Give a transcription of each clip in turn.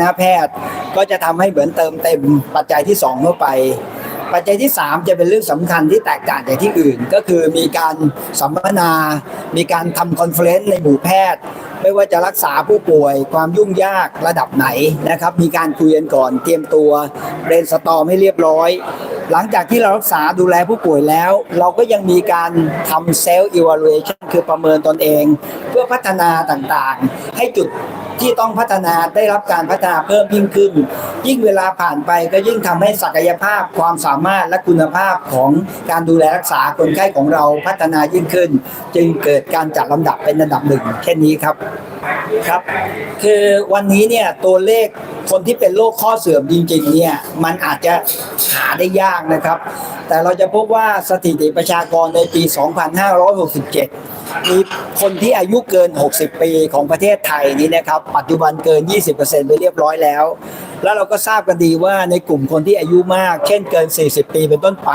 ณะแพทย์ก็จะทำให้เหมือนเติมเต็มปัจจัยที่ 2 เข้าไป ปัจจัยที่ 3 จะเป็นเรื่องสำคัญที่แตกต่างจากที่อื่น ก็คือมีการสัมมนา มีการทำคอนเฟลเลนซ์ในหมู่แพทย์ ไม่ว่าจะรักษาผู้ป่วย ความยุ่งยากระดับไหนนะครับ มีการคุยกันก่อนเตรียมตัวเรนสตอมให้เรียบร้อย หลังจากที่เรารักษาดูแลผู้ป่วยแล้ว เราก็ยังมีการทำเซลล์ evaluation คือประเมินตนเอง เพื่อพัฒนาต่างๆ ให้จุดที่ต้องพัฒนาได้รับการพัฒนาเพิ่มยิ่งขึ้น ยิ่งเวลาผ่านไปก็ยิ่งทำให้ศักยภาพความสามารถและคุณภาพของการดูแลรักษาคนไข้ของเราพัฒนายิ่งขึ้น จึงเกิดการจัดลำดับเป็นอันดับหนึ่งเช่นี้ครับครับ คือวันนี้เนี่ยตัวเลข คนที่เป็นโรคข้อเสื่อมจริงๆเนี่ยมันอาจจะหาได้ยากนะครับ แต่เราจะพบว่าสถิติประชากรในปี 2567 มีคนที่อายุเกิน 60 ปีของประเทศไทยนี้นะครับ ปัจจุบันเกิน 20%ไปเรียบร้อยแล้ว แล้วเราก็ทราบกันดีว่าในกลุ่มคนที่อายุมาก เช่นเกิน 40 ปีเป็นต้นไป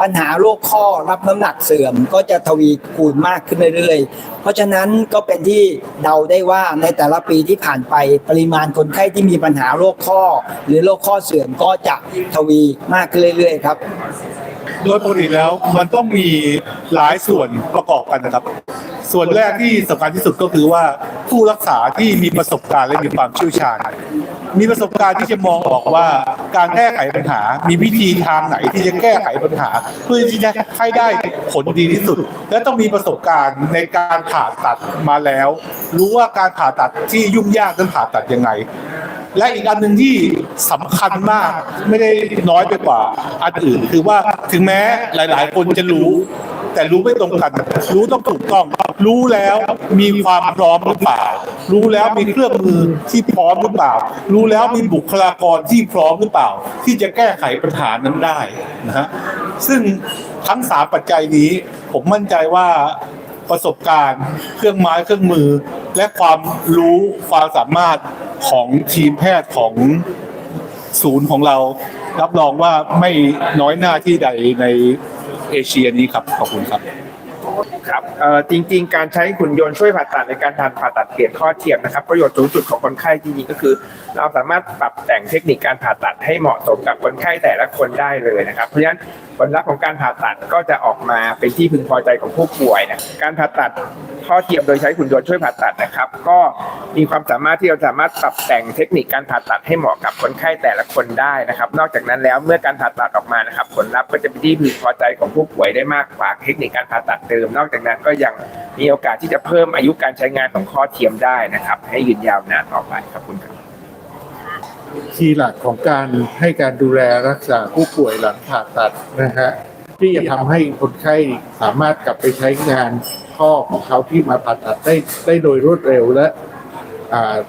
ปัญหาโรคข้อรับน้ำหนักเสื่อม ก็จะทวีคูณมากขึ้นเรื่อยๆ เพราะฉะนั้นก็เป็นที่เดาได้ว่าในแต่ละปีที่ผ่านไปปริมาณคนไข้ที่มีปัญหาโรคข้อ หรือโรคข้อเสื่อมก็จะทวีมากขึ้นเรื่อยๆครับโดยปกติแล้วมันต้องมีหลายส่วนประกอบกันนะครับ ส่วนแรกที่สำคัญที่สุดก็คือว่าผู้รักษาที่มีประสบการณ์และมีความเชี่ยวชาญ มีประสบการณ์ที่จะมองออกว่าการแก้ไขปัญหา มีวิธีทางไหนที่จะแก้ไขปัญหา เพื่อที่จะให้ได้ผลดีที่สุด และต้องมีประสบการณ์ในการผ่าตัดมาแล้ว รู้ว่าการผ่าตัดที่ยุ่งยากนั้นผ่าตัดยังไงและอีกอันหนึ่งที่สำคัญมากไม่ได้น้อยไปกว่าอันอื่น คือว่าถึงแม้หลาย ๆ คนจะรู้ แต่รู้ไม่ตรงกัน รู้ต้องถูกต้อง รู้แล้วมีความพร้อมหรือเปล่า รู้แล้วมีเครื่องมือที่พร้อมหรือเปล่า รู้แล้วมีบุคลากรที่พร้อมหรือเปล่า ที่จะแก้ไขปัญหานั้นได้นะฮะซึ่งทั้งสามปัจจัยนี้ ผมมั่นใจว่าประสบการณ์ เครื่องไม้เครื่องมือ และความรู้ความสามารถของทีมแพทย์ของศูนย์ของเรา รับรองว่าไม่น้อยหน้าที่ใดใน เอเชียนี้ครับขอบคุณครับครับเอ่อจริง ๆ การใช้หุ่นยนต์ช่วยผ่าตัดในการทำผ่าตัดเปลี่ยนข้อเทียมนะครับ ประโยชน์สูงสุดของคนไข้จริงๆก็คือ เราสามารถปรับแต่งเทคนิคการผ่าตัดให้เหมาะสมกับคนไข้แต่ละคนได้เลยนะครับ เพราะฉะนั้นผลลัพธ์ของการผ่าตัดก็จะออกมาเป็นที่พึงพอใจของผู้ป่วยนะการผ่าตัด ข้อเทียมโดยใช้หุ่นยนต์ช่วยผ่าตัดนะครับ ก็มีความสามารถที่เราสามารถปรับแต่งเทคนิคการผ่าตัดให้เหมาะกับคนไข้แต่ละคนได้นะครับ นอกจากนั้นแล้วเมื่อการผ่าตัดออกมานะครับ ผลลัพธ์ก็จะเป็นที่พึงพอใจของผู้ป่วยได้มากกว่าเทคนิคการผ่าตัดเดิม นอกจากนั้นก็ยังมีโอกาสที่จะเพิ่มอายุการใช้งานของข้อเทียมได้นะครับ ให้ยืนยาวนานต่อไปครับคุณครับคีย์หลักของการให้การดูแลรักษาผู้ป่วยหลังผ่าตัดนะฮะ ที่จะทำให้คนไข้สามารถกลับไปใช้งานข้อของเขาที่มาผ่าตัดได้ได้โดยรวดเร็วและ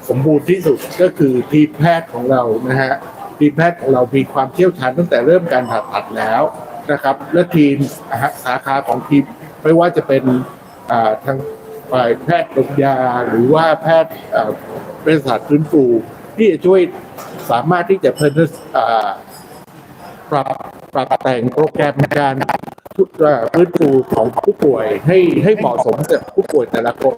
สมบูรณ์ที่สุดก็คือทีมแพทย์ของเรานะฮะทีมแพทย์ของเรามีความเชี่ยวชาญตั้งแต่เริ่มการผ่าตัดแล้วนะครับ และทีมสาขาของทีมไม่ว่าจะเป็นทางฝ่ายแพทย์ลงยาหรือว่าแพทย์เป็นศาสตร์ฟื้นฟูที่จะช่วยสามารถที่จะเพิ่ม ปรับปรับแต่งโปรแกรมการพื้นฟูของผู้ป่วยให้ให้เหมาะสมกับผู้ป่วยแต่ละคน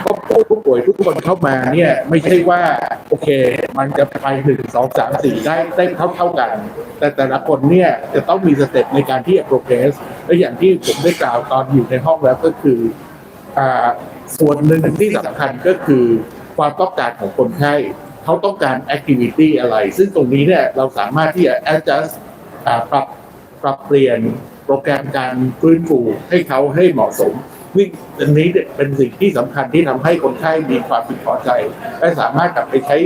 เพราะผู้ป่วยทุกคนเข้ามาเนี่ย ไม่ใช่ว่า โอเค มันจะไปหนึ่งสองสามสี่ได้ได้เท่าเท่ากัน แต่แต่ละคนเนี่ยจะต้องมีสเต็ปในการที่จะโปรเกรสและอย่างที่ผมได้กล่าวตอนอยู่ในห้องแล้วก็คืออ่าส่วนหนึ่งที่สำคัญก็คือความต้องการของคนไข้เขาต้องการแอคทิวิตี้อะไร ซึ่งตรงนี้เนี่ยเราสามารถที่จะ adjust ปรับปรับเปลี่ยนโปรแกรมการฟื้นฟูให้เขาให้เหมาะสมวิ่งอันนี้เป็นสิ่งที่สำคัญที่ทำให้คนไข้มีความพึงพอใจ และสามารถกลับไปใช้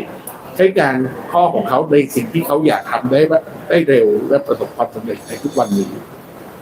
ใช้งานข้อของเขาในสิ่งที่เขาอยากทำได้ได้เร็วและประสบความสำเร็จในทุกวันนี้